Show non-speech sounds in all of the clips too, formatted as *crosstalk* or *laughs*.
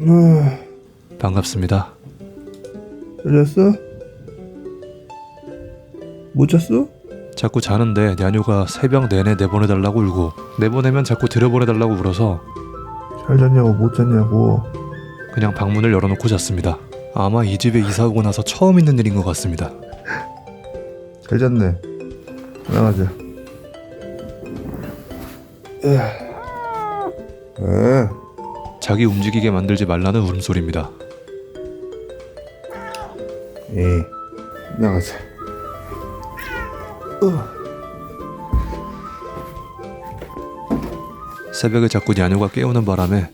아, 반갑습니다. 잘 잤어? 못 잤어? 자꾸 자는데 냐뇨가 새벽 내내 내보내달라고 울고 내보내면 자꾸 들여보내달라고 울어서 잘 잤냐고 못 잤냐고 그냥 방문을 열어놓고 잤습니다. 아마 이 집에 이사 오고 나서 처음 있는 일인 것 같습니다. *laughs* 잘 잤네 나가자 에 자기 움직이게 만들지 말라는 울음소리입니다. 에이 나가자 새벽에 자꾸 냐뇨가 깨우는 바람에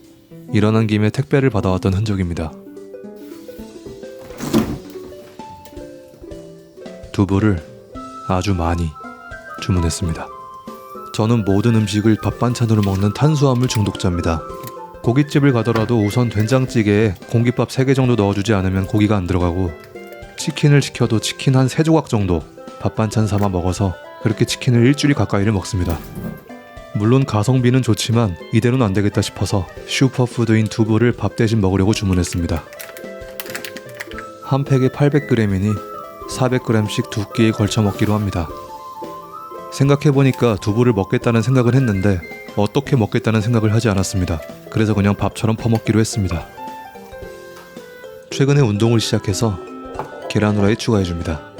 일어난 김에 택배를 받아왔던 흔적입니다. 두부를 아주 많이 주문했습니다. 저는 모든 음식을 밥 반찬으로 먹는 탄수화물 중독자입니다. 고깃집을 가더라도 우선 된장찌개에 공깃밥 3개 정도 넣어주지 않으면 고기가 안 들어가고 치킨을 시켜도 치킨 한 3조각 정도 밥 반찬 삼아 먹어서 그렇게 치킨을 일주일 가까이를 먹습니다. 물론 가성비는 좋지만 이대로는 안 되겠다 싶어서 슈퍼푸드인 두부를 밥 대신 먹으려고 주문했습니다. 한 팩에 800g이니 400g씩 두 끼에 걸쳐 먹기로 합니다. 생각해보니까 두부를 먹겠다는 생각을 했는데 어떻게 먹겠다는 생각을 하지 않았습니다. 그래서 그냥 밥처럼 퍼먹기로 했습니다. 최근에 운동을 시작해서 계란 후라이 추가해 줍니다.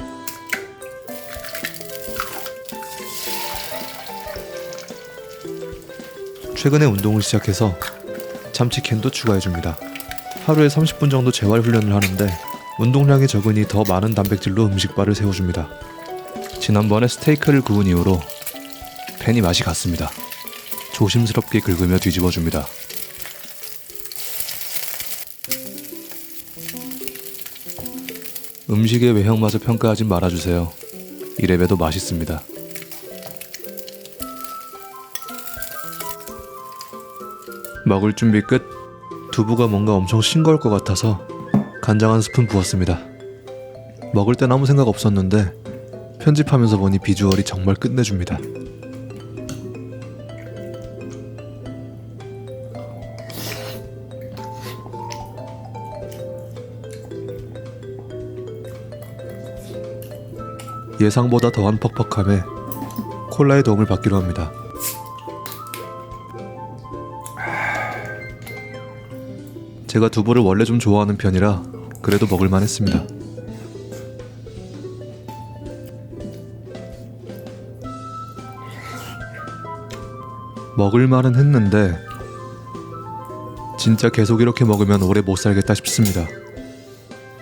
최근에 운동을 시작해서 참치캔도 추가해 줍니다. 하루에 30분 정도 재활 훈련을 하는데 운동량이 적으니 더 많은 단백질로 음식발을 세워줍니다. 지난번에 스테이크를 구운 이후로 팬이 맛이 갔습니다. 조심스럽게 긁으며 뒤집어줍니다. 음식의 외형 맛을 평가하지 말아주세요. 이래봬도 맛있습니다. 먹을 준비 끝. 두부가 뭔가 엄청 싱거울 것 같아서 간장 한 스푼 부었습니다. 먹을 땐 아무 생각 없었는데 편집하면서 보니 비주얼이 정말 끝내줍니다. 예상보다 더한 퍽퍽함에 콜라의 도움을 받기로 합니다. 제가 두부를 원래 좀 좋아하는 편이라 그래도 먹을만 했습니다. 먹을만은 했는데 진짜 계속 이렇게 먹으면 오래 못 살겠다 싶습니다.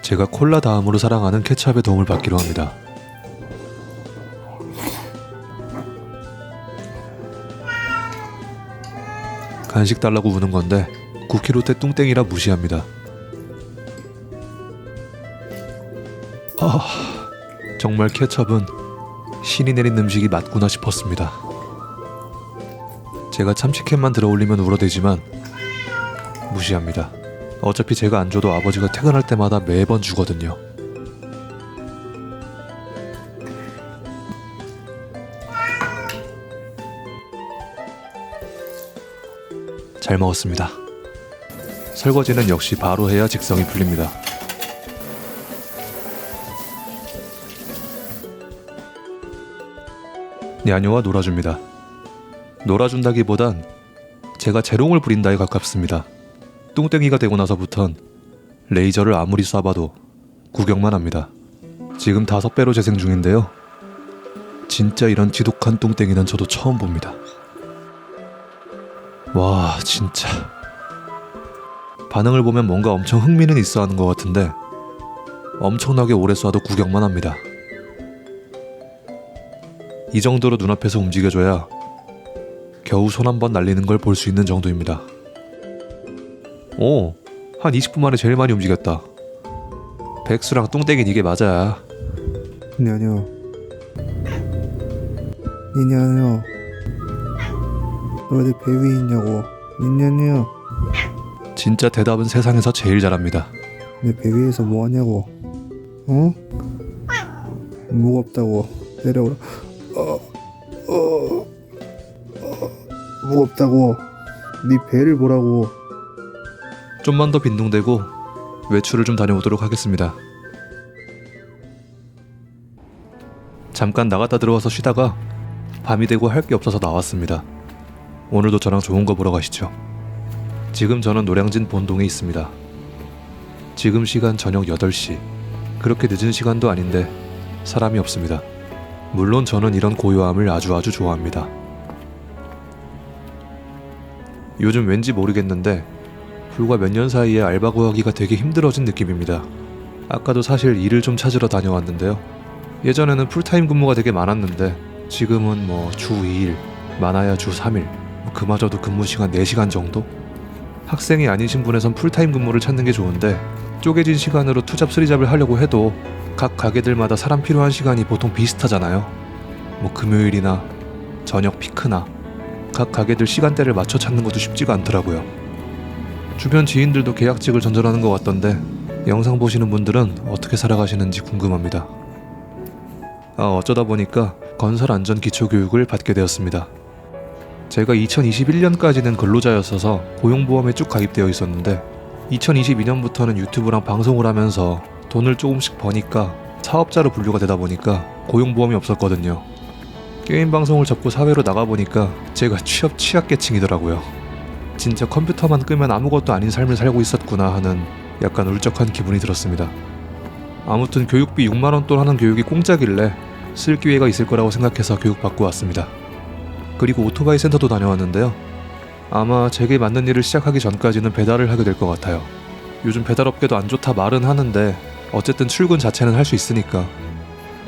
제가 콜라 다음으로 사랑하는 케찹의 도움을 받기로 합니다. 간식 달라고 우는 건데 9kg 뚱땡이라 무시합니다. 아, 정말 케첩은 신이 내린 음식이 맞구나 싶었습니다. 제가 참치캔만 들어올리면 울어대지만 무시합니다. 어차피 제가 안 줘도 아버지가 퇴근할 때마다 매번 주거든요. 잘 먹었습니다. 설거지는 역시 바로 해야 직성이 풀립니다. 냐뇨와 놀아줍니다. 놀아준다기보단 제가 재롱을 부린다에 가깝습니다. 뚱땡이가 되고 나서부턴 레이저를 아무리 쏴봐도 구경만 합니다. 지금 다섯 배로 재생 중인데요. 진짜 이런 지독한 뚱땡이는 저도 처음 봅니다. 와, 진짜. 반응을 보면 뭔가 엄청 흥미는 있어 하는 것 같은데 엄청나게 오래 쏴도 구경만 합니다. 이 정도로 눈앞에서 움직여줘야 겨우 손 한 번 날리는 걸 볼 수 있는 정도입니다. 오, 한 20분 만에 제일 많이 움직였다. 백수랑 뚱땡이 이게 맞아. 냐뇨 니냐뇨 너 어디 배 위에 있냐고 니냐뇨 진짜 대답은 세상에서 제일 잘합니다. 내 배 위에서 뭐 하냐고 어? 무겁다고 내려오라 어, 어, 어, 무겁다고 네 배를 보라고 좀만 더 빈둥대고 외출을 좀 다녀오도록 하겠습니다. 잠깐 나갔다 들어와서 쉬다가 밤이 되고 할 게 없어서 나왔습니다. 오늘도 저랑 좋은 거 보러 가시죠. 지금 저는 노량진 본동에 있습니다. 지금 시간 저녁 8시. 그렇게 늦은 시간도 아닌데 사람이 없습니다. 물론 저는 이런 고요함을 아주 아주 좋아합니다. 요즘 왠지 모르겠는데 불과 몇 년 사이에 알바 구하기가 되게 힘들어진 느낌입니다. 아까도 사실 일을 좀 찾으러 다녀왔는데요. 예전에는 풀타임 근무가 되게 많았는데 지금은 뭐 주 2일, 많아야 주 3일, 뭐 그마저도 근무 시간 4시간 정도? 학생이 아니신 분에선 풀타임 근무를 찾는 게 좋은데 쪼개진 시간으로 투잡 쓰리잡을 하려고 해도 각 가게들마다 사람 필요한 시간이 보통 비슷하잖아요. 뭐 금요일이나 저녁 피크나 각 가게들 시간대를 맞춰 찾는 것도 쉽지가 않더라고요. 주변 지인들도 계약직을 전전하는 것 같던데 영상 보시는 분들은 어떻게 살아가시는지 궁금합니다. 아, 어쩌다 보니까 건설 안전 기초 교육을 받게 되었습니다. 제가 2021년까지는 근로자였어서 고용보험에 쭉 가입되어 있었는데 2022년부터는 유튜브랑 방송을 하면서 돈을 조금씩 버니까 사업자로 분류가 되다 보니까 고용보험이 없었거든요. 게임 방송을 접고 사회로 나가 보니까 제가 취업 취약계층이더라고요. 진짜 컴퓨터만 끄면 아무것도 아닌 삶을 살고 있었구나 하는 약간 울적한 기분이 들었습니다. 아무튼 교육비 6만 원 돈 하는 교육이 공짜길래 쓸 기회가 있을 거라고 생각해서 교육받고 왔습니다. 그리고 오토바이 센터도 다녀왔는데요. 아마 제게 맞는 일을 시작하기 전까지는 배달을 하게 될 것 같아요. 요즘 배달업계도 안 좋다 말은 하는데 어쨌든 출근 자체는 할 수 있으니까.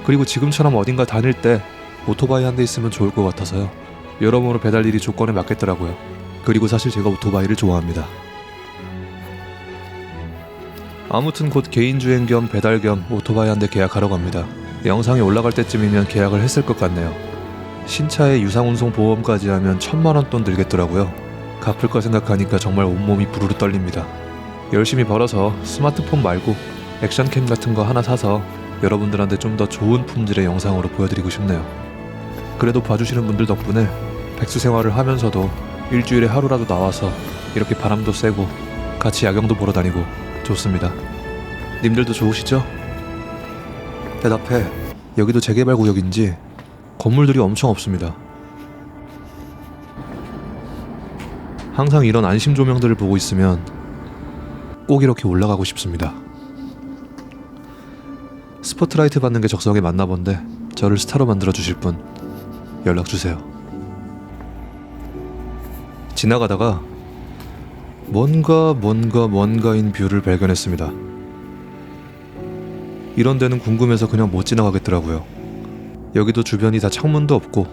그리고 지금처럼 어딘가 다닐 때 오토바이 한 대 있으면 좋을 것 같아서요. 여러모로 배달 일이 조건에 맞겠더라고요. 그리고 사실 제가 오토바이를 좋아합니다. 아무튼 곧 개인주행 겸 배달 겸 오토바이 한 대 계약하러 갑니다. 영상이 올라갈 때쯤이면 계약을 했을 것 같네요. 신차에 유상운송 보험까지 하면 천만 원 돈 들겠더라고요. 갚을 거 생각하니까 정말 온몸이 부르르 떨립니다. 열심히 벌어서 스마트폰 말고 액션캠 같은 거 하나 사서 여러분들한테 좀 더 좋은 품질의 영상으로 보여드리고 싶네요. 그래도 봐주시는 분들 덕분에 백수 생활을 하면서도 일주일에 하루라도 나와서 이렇게 바람도 쐬고 같이 야경도 보러 다니고 좋습니다. 님들도 좋으시죠? 대답해. 여기도 재개발 구역인지 건물들이 엄청 없습니다. 항상 이런 안심 조명들을 보고 있으면 꼭 이렇게 올라가고 싶습니다. 스포트라이트 받는 게 적성에 맞나 본데 저를 스타로 만들어 주실 분 연락 주세요. 지나가다가 뭔가 뭔가 뭔가인 뷰를 발견했습니다. 이런 데는 궁금해서 그냥 못 지나가겠더라고요. 여기도 주변이 다 창문도 없고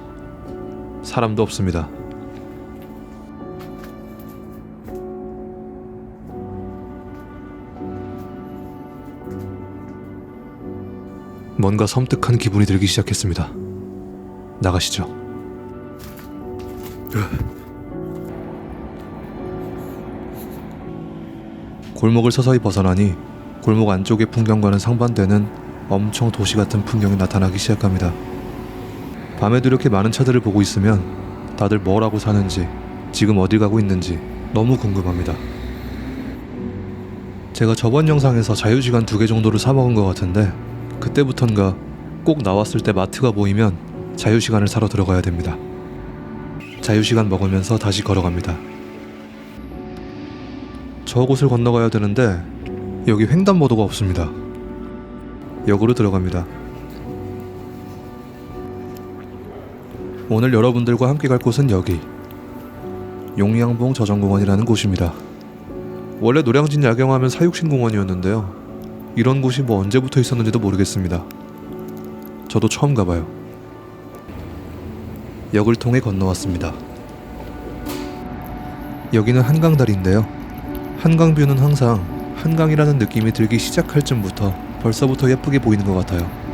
사람도 없습니다. 뭔가 섬뜩한 기분이 들기 시작했습니다. 나가시죠. 골목을 서서히 벗어나니 골목 안쪽의 풍경과는 상반되는 엄청 도시 같은 풍경이 나타나기 시작합니다. 밤에도 이렇게 많은 차들을 보고 있으면 다들 뭘 하고 사는지 지금 어디 가고 있는지 너무 궁금합니다. 제가 저번 영상에서 자유시간 두 개 정도를 사먹은 것 같은데 그때부턴가 꼭 나왔을 때 마트가 보이면 자유시간을 사러 들어가야 됩니다. 자유시간 먹으면서 다시 걸어갑니다. 저곳을 건너가야 되는데 여기 횡단보도가 없습니다. 역으로 들어갑니다. 오늘 여러분들과 함께 갈 곳은 여기 용양봉 저정공원이라는 곳입니다. 원래 노량진 야경하면 사육신 공원이었는데요. 이런 곳이 뭐 언제부터 있었는지도 모르겠습니다. 저도 처음 가봐요. 역을 통해 건너왔습니다. 여기는 한강다리인데요. 한강뷰는 항상 한강이라는 느낌이 들기 시작할 쯤부터 벌써부터 예쁘게 보이는 것 같아요.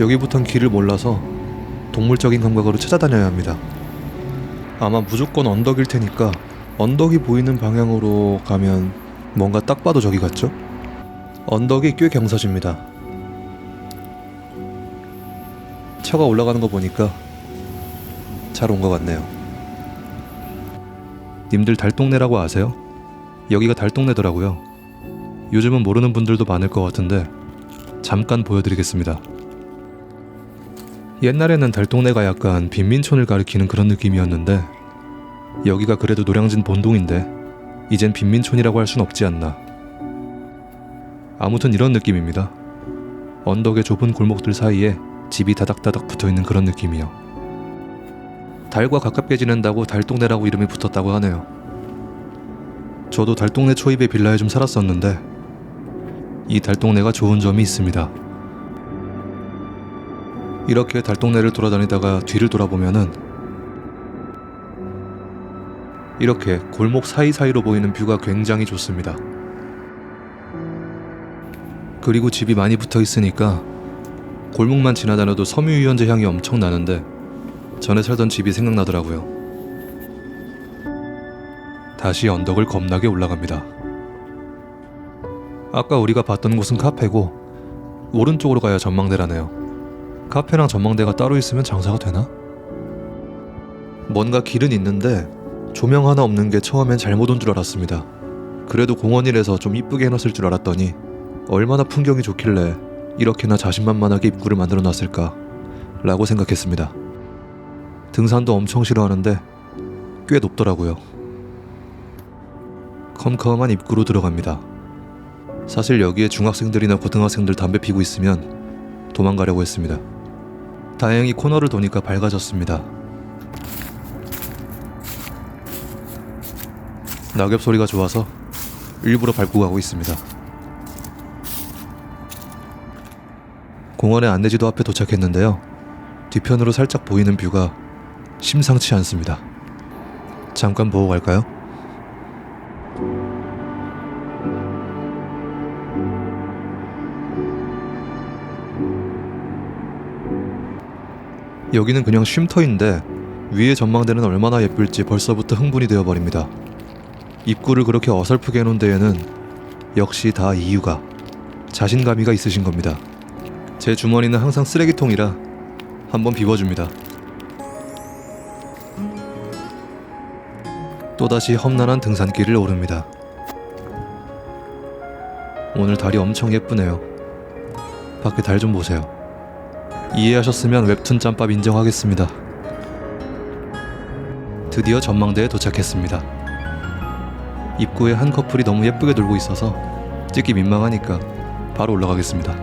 여기부턴 길을 몰라서 동물적인 감각으로 찾아다녀야 합니다. 아마 무조건 언덕일 테니까 언덕이 보이는 방향으로 가면 뭔가 딱 봐도 저기 같죠? 언덕이 꽤 경사집니다. 차가 올라가는 거 보니까 잘 온 것 같네요. 님들 달동네라고 아세요? 여기가 달동네더라고요. 요즘은 모르는 분들도 많을 것 같은데 잠깐 보여드리겠습니다. 옛날에는 달동네가 약간 빈민촌을 가리키는 그런 느낌이었는데 여기가 그래도 노량진 본동인데 이젠 빈민촌이라고 할 순 없지 않나. 아무튼 이런 느낌입니다. 언덕의 좁은 골목들 사이에 집이 다닥다닥 붙어 있는 그런 느낌이요. 달과 가깝게 지낸다고 달동네라고 이름이 붙었다고 하네요. 저도 달동네 초입의 빌라에 좀 살았었는데 이 달동네가 좋은 점이 있습니다. 이렇게 달동네를 돌아다니다가 뒤를 돌아보면은 이렇게 골목 사이사이로 보이는 뷰가 굉장히 좋습니다. 그리고 집이 많이 붙어 있으니까 골목만 지나다녀도 섬유유연제 향이 엄청 나는데 전에 살던 집이 생각나더라고요. 다시 언덕을 겁나게 올라갑니다. 아까 우리가 봤던 곳은 카페고 오른쪽으로 가야 전망대라네요. 카페랑 전망대가 따로 있으면 장사가 되나? 뭔가 길은 있는데 조명 하나 없는 게 처음엔 잘못 온 줄 알았습니다. 그래도 공원이라서 좀 이쁘게 해놨을 줄 알았더니 얼마나 풍경이 좋길래 이렇게나 자신만만하게 입구를 만들어 놨을까 라고 생각했습니다. 등산도 엄청 싫어하는데 꽤 높더라고요. 컴컴한 입구로 들어갑니다. 사실 여기에 중학생들이나 고등학생들 담배 피고 있으면 도망가려고 했습니다. 다행히 코너를 도니까 밝아졌습니다. 낙엽 소리가 좋아서 일부러 밟고 가고 있습니다. 공원의 안내지도 앞에 도착했는데요. 뒤편으로 살짝 보이는 뷰가 심상치 않습니다. 잠깐 보고 갈까요? 여기는 그냥 쉼터인데 위의 전망대는 얼마나 예쁠지 벌써부터 흥분이 되어버립니다. 입구를 그렇게 어설프게 해놓은 데에는 역시 다 이유가 자신감이가 있으신 겁니다. 제 주머니는 항상 쓰레기통이라 한번 비워줍니다. 또다시 험난한 등산길을 오릅니다. 오늘 달이 엄청 예쁘네요. 밖에 달 좀 보세요. 이해하셨으면 웹툰 짬밥 인정하겠습니다. 드디어 전망대에 도착했습니다. 입구에 한 커플이 너무 예쁘게 놀고 있어서 찍기 민망하니까 바로 올라가겠습니다.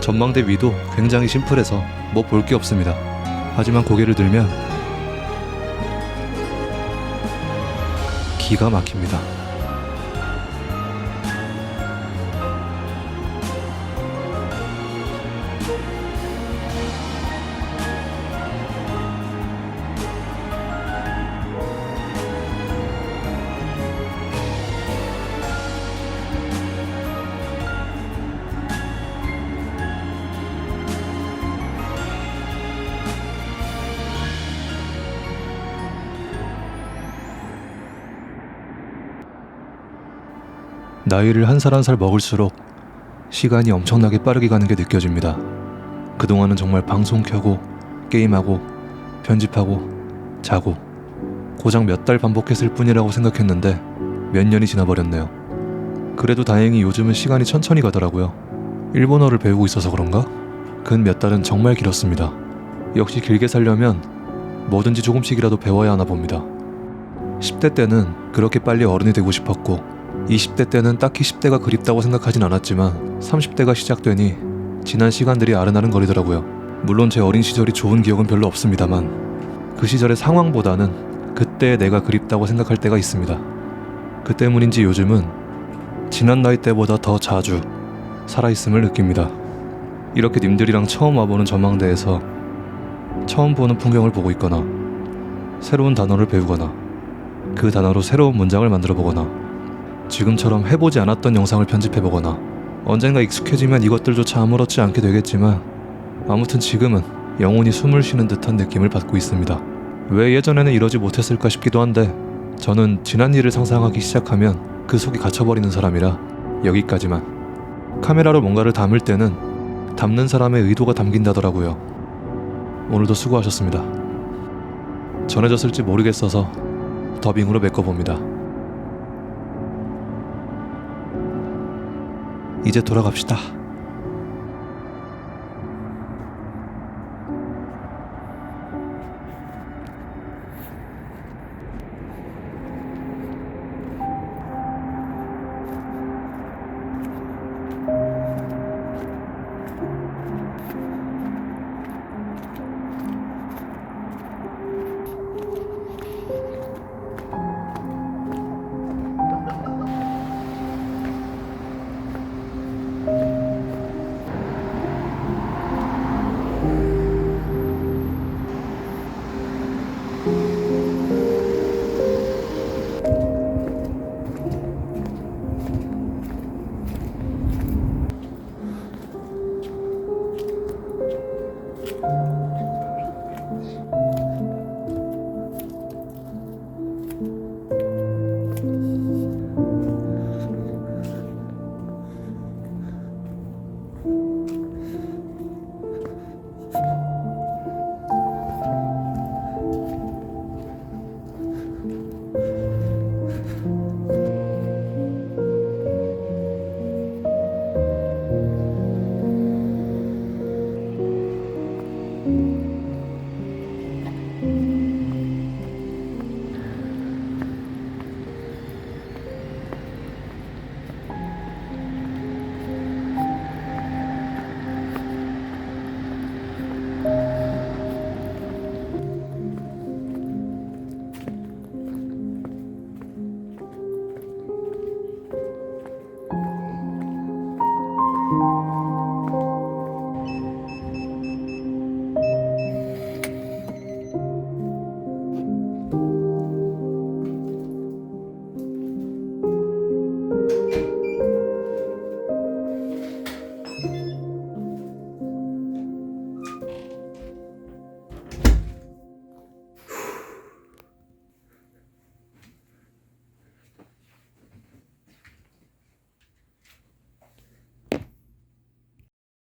전망대 위도 굉장히 심플해서 뭐 볼 게 없습니다. 하지만 고개를 들면 기가 막힙니다. 나이를 한 살 한 살 먹을수록 시간이 엄청나게 빠르게 가는 게 느껴집니다. 그동안은 정말 방송 켜고 게임하고 편집하고 자고 고작 몇 달 반복했을 뿐이라고 생각했는데 몇 년이 지나버렸네요. 그래도 다행히 요즘은 시간이 천천히 가더라고요. 일본어를 배우고 있어서 그런가? 근 몇 달은 정말 길었습니다. 역시 길게 살려면 뭐든지 조금씩이라도 배워야 하나 봅니다. 10대 때는 그렇게 빨리 어른이 되고 싶었고 20대 때는 딱히 10대가 그립다고 생각하진 않았지만 30대가 시작되니 지난 시간들이 아른아른거리더라고요. 물론 제 어린 시절이 좋은 기억은 별로 없습니다만 그 시절의 상황보다는 그때 내가 그립다고 생각할 때가 있습니다. 그 때문인지 요즘은 지난 나이 때보다 더 자주 살아있음을 느낍니다. 이렇게 님들이랑 처음 와보는 전망대에서 처음 보는 풍경을 보고 있거나 새로운 단어를 배우거나 그 단어로 새로운 문장을 만들어 보거나 지금처럼 해보지 않았던 영상을 편집해보거나 언젠가 익숙해지면 이것들조차 아무렇지 않게 되겠지만 아무튼 지금은 영혼이 숨을 쉬는 듯한 느낌을 받고 있습니다. 왜 예전에는 이러지 못했을까 싶기도 한데 저는 지난 일을 상상하기 시작하면 그 속에 갇혀버리는 사람이라 여기까지만 카메라로 뭔가를 담을 때는 담는 사람의 의도가 담긴다더라고요. 오늘도 수고하셨습니다. 전해졌을지 모르겠어서 더빙으로 메꿔봅니다. 이제 돌아갑시다.